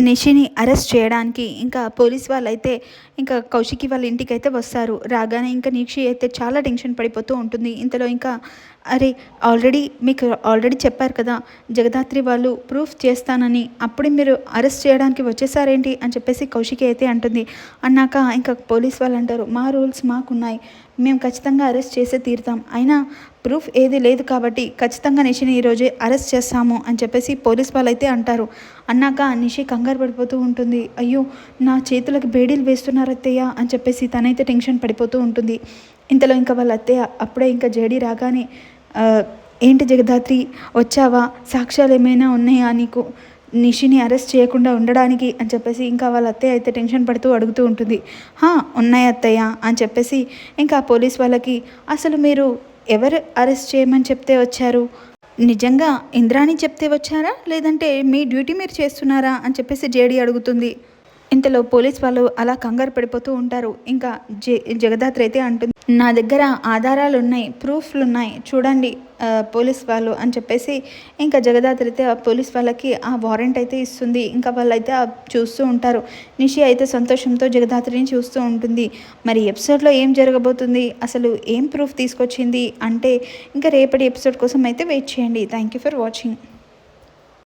నిషిని arrest చేయడానికి ఇంకా police వాళ్ళు అయితే ఇంకా కౌశికి వాళ్ళ ఇంటికి అయితే వస్తారు. రాగానే ఇంకా నిషి అయితే చాలా టెన్షన్ పడిపోతూ ఉంటుంది. ఇంతలో ఇంకా అరే ఆల్రెడీ మీకు ఆల్రెడీ చెప్పారు కదా జగదాత్రి వాళ్ళు ప్రూఫ్ చేస్తానని. అప్పుడే మీరు అరెస్ట్ చేయడానికి వచ్చేసారేంటి? అని చెప్పేసి కౌశికి అయితే అంటుంది. అన్నాక ఇంకా పోలీస్ వాళ్ళు అంటారు మా రూల్స్ మాకున్నాయి. మేము ఖచ్చితంగా అరెస్ట్ చేసే తీరుతాం. అయినా ప్రూఫ్ ఏది లేదు కాబట్టి ఖచ్చితంగా నిషిని ఈరోజే అరెస్ట్ చేస్తాము అని చెప్పేసి పోలీస్ వాళ్ళు అయితే అంటారు. అన్నాక నిషి కంగారు పడిపోతూ ఉంటుంది. అయ్యో నా చేతులకు బేడీలు వేస్తున్నారు అత్తయ్య అని చెప్పేసి తనైతే టెన్షన్ పడిపోతూ ఉంటుంది. ఇంతలో ఇంకా వాళ్ళ అత్తయ్య అప్పుడే ఇంకా జేడీ రాగానే ఏంటి జగదాత్రి వచ్చావా? సాక్ష్యాలు ఏమైనా ఉన్నాయా నీకు? నిషిని అరెస్ట్ చేయకుండా ఉండడానికి అని చెప్పేసి ఇంకా వాళ్ళ అత్తయ్య అయితే టెన్షన్ పడుతూ అడుగుతూ ఉంటుంది. "హా, ఉన్నాయి అత్తయ్య అని చెప్పేసి ఇంకా పోలీస్ వాళ్ళకి అసలు మీరు ఎవరు అరెస్ట్ చేయమని చెప్తే వచ్చారు? నిజంగా ఇంద్రాణి చెప్తే వచ్చారా? లేదంటే మీ డ్యూటీ మీరు చేస్తున్నారా? అని చెప్పేసి జేడీ అడుగుతుంది. ఇంతలో పోలీస్ వాళ్ళు అలా కంగారు పడిపోతూ ఉంటారు. ఇంకా జే జగదాత్రి అయితే అంటుంది నా దగ్గర ఆధారాలు ఉన్నాయి ప్రూఫ్లు ఉన్నాయి చూడండి పోలీస్ వాళ్ళు అని చెప్పేసి ఇంకా జగదాత్రి అయితే ఆ పోలీస్ వాళ్ళకి ఆ వారెంట్ అయితే ఇస్తుంది. ఇంకా వాళ్ళైతే చూస్తూ ఉంటారు. నిషి అయితే సంతోషంతో జగదాత్రిని చూస్తూ ఉంటుంది. మరి ఎపిసోడ్లో ఏం జరగబోతుంది? అసలు ఏం ప్రూఫ్ తీసుకొచ్చింది? అంటే ఇంకా రేపటి ఎపిసోడ్ కోసం అయితే వెయిట్ చేయండి. Thank you for watching.